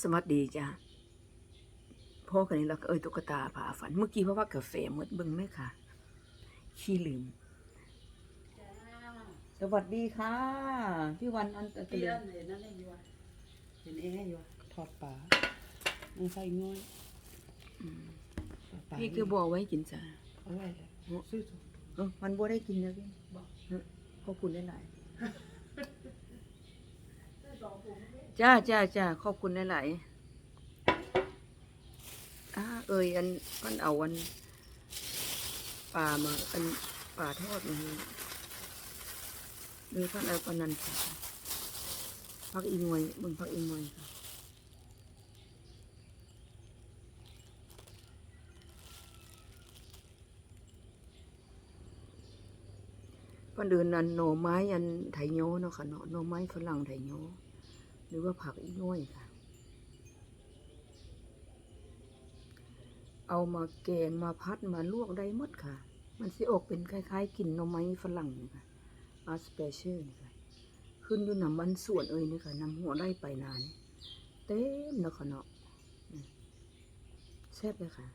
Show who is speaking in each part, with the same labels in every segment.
Speaker 1: สวัสดีจ้ะพ่อกันนี้เราก็เอ้ยตุ๊กตาผ่าฝัน เมื่อกี้เพราะว่ากาแฟหมดเบิ่งไหมค่ะ ขี้ลืม สวัสดีค่ะ พี่วันอันตะ
Speaker 2: เตี้
Speaker 1: เลี
Speaker 2: ย
Speaker 1: ย
Speaker 2: นเห็นนั่นเองอยู่วะเห็นเองอยู่วะทอดปลามีไฟง่อยทอดปลา
Speaker 1: พี่คือบอกไว้กินจ้ะ
Speaker 2: เอาไว้เลยซื้อถูก
Speaker 1: เออมันบ่ได้กินนะพี่
Speaker 2: บอก
Speaker 1: เออขอบคุณหลายๆ จ้าจ้าจ้าขอบคุณหลายๆอ่าเอ้ยอันมันเอาอันปลามาอันปลาทอดมาให้มีพันเอาปานนันค่ะพักอีงวยเบิ่งพักอีงวยค่ะพันเดินนันหน่อไม้อันไถโยเนาะค่ะเนาะหน่อไม้ฝรั่งไถโย หรือว่าผักอีงวยค่ะ เอามาแกงมาพัดมาลวกได้หมดค่ะ มันสิออกเป็นคล้ายๆกลิ่นหน่อไม้ฝรั่งนี่ค่ะอาสเปเชียลนี่ค่ะ ขึ้นอยู่น้ำมันส่วนเอ้ยนี่ค่ะน้ำหัวได้ไปนาน เต็มเนาะค่ะเนาะแซ่บเลยค่ะ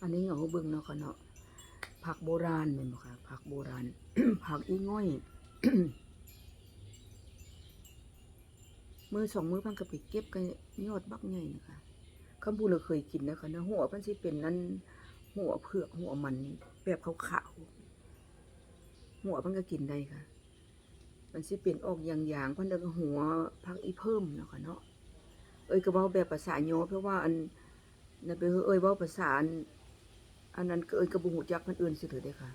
Speaker 1: อันนี้เหงาเบิ่งเนาะค่ะเนาะผักโบราณเป็นบ่ค่ะผักโบราณ ผักอีง่อย มือสองมือพันก็ไปเก็บกันยอดบักใหญ่นะคะคำพูดเราเคยกินนะคะนะหัวมันสิเป็นนั้นหัวเผือกหัวมันแบบขาวๆหัวมันก็กินได้ค่ะ มันสิเป็นออกอย่างๆพันเดินหัวพักอีเพิ่มเนาะค่ะเนาะเอ้ยก็เว้าแบบภาษาโยเพราะว่าอันนั่นไปเอ้ยว้าภาษาอันนั้นก็เอ้ยกระบุหูจักพันเอิญสิเถิดเด้ค่ะ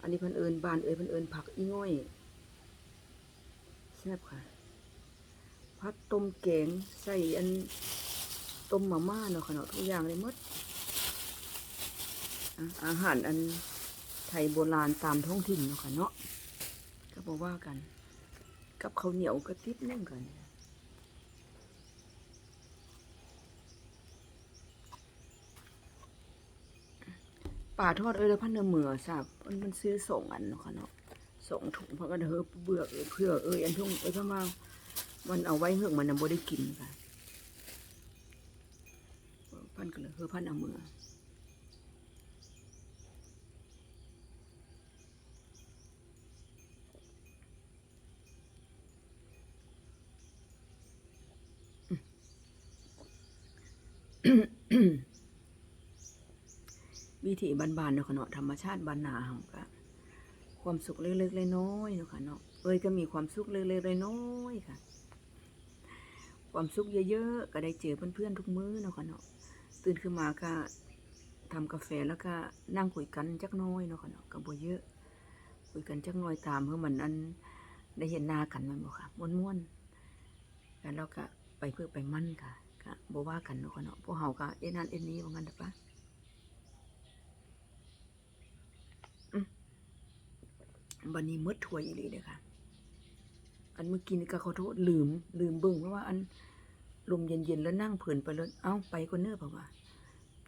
Speaker 1: อันนี้พันเอิญบานเอ้ยพันเอิญผักอีง่อย แซ่บค่ะพัดต้มแกงใส่อันต้มมาม่าเนาะค่ะเนาะทุกอย่างเลยมดอะอาหารอันไทยโบราณตามท้องถิ่นเนาะค่ะเนาะก็บอกว่ากัน กับข้าวเหนียวกระติบนึ่งกันป่าทอดเอ้ยแล้วพันเนื้อเหมือสับมันซื้อสองอันเนาะค่ะเนาะ สองถุงเพราะก็เถอะเบือกเอ้ยเพื่อเอ้ยอันทุ่งเอ้ยพม่ามันเอาไว้เหือกมันยังบ่ได้กินค่ะพันก็เลยเฮือพันเอามือวิถีบานๆเนาะค่ะเนาะธรรมชาติบานนาของก็ ความสุขเล็กๆน้อยๆเนาะค่ะเนาะเอ้ยก็มีความสุขเล็กๆน้อยๆค่ะ ความสุขเยอะๆก็ได้เจอเพื่อนๆทุกมื้อเนาะค่ะเนาะตื่นขึ้นมาก็ทำกาแฟแล้วก็นั่งคุยกันจักน้อยเนาะค่ะเนาะก็บ่เยอะ คุยกันจักน้อยตามเพื่อมันอันได้เห็นหน้ากันมันบ่ค่ะม่วนๆแล้วก็ไปเพื่อไปมั่นค่ะก็บ่ว่ากันเนาะค่ะเนาะพวกเฮาก็เอ็นนั่นเอ็นนี้ว่างั้นเด้อปะอืม บัดนี้หมดถวยอีหลีเด้อค่ะ อันเมื่อกี้นี่ก็ขอโทษลืม ลืมเบิ่งเพราะว่าอันลมเย็นๆแล้วนั่งเพลินไปแล้วเอ้าไปก็เนื้อเพราะว่า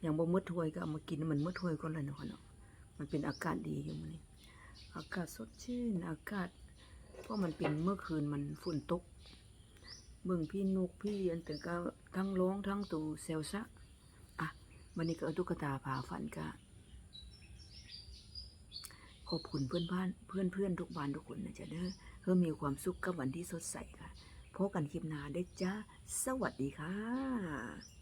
Speaker 1: อย่างบ่มืดถวยก็เอามากินมันมืดถวยก็เลยเนาะคะเนาะมันเป็นอากาศดีอยู่มื้อนี้อากาศสดชื่นอากาศ เพราะมันเป็นเมื่อคืนมันฝนตกเบิ่งพี่นกพี่อันแต่ก็ทั้งร้องทั้งตูเซลซะอะวันนี้ก็เอาตุ๊กตาผาฝันก็ ขอบคุณเพื่อนบ้านเพื่อนเพื่อนๆทุกบ้านทุกคนนะจ๊ะเด้อเพื่อมีความสุขกับวันที่สดใสค่ะพบกันคลิปหน้าได้จ้า สวัสดีค่ะ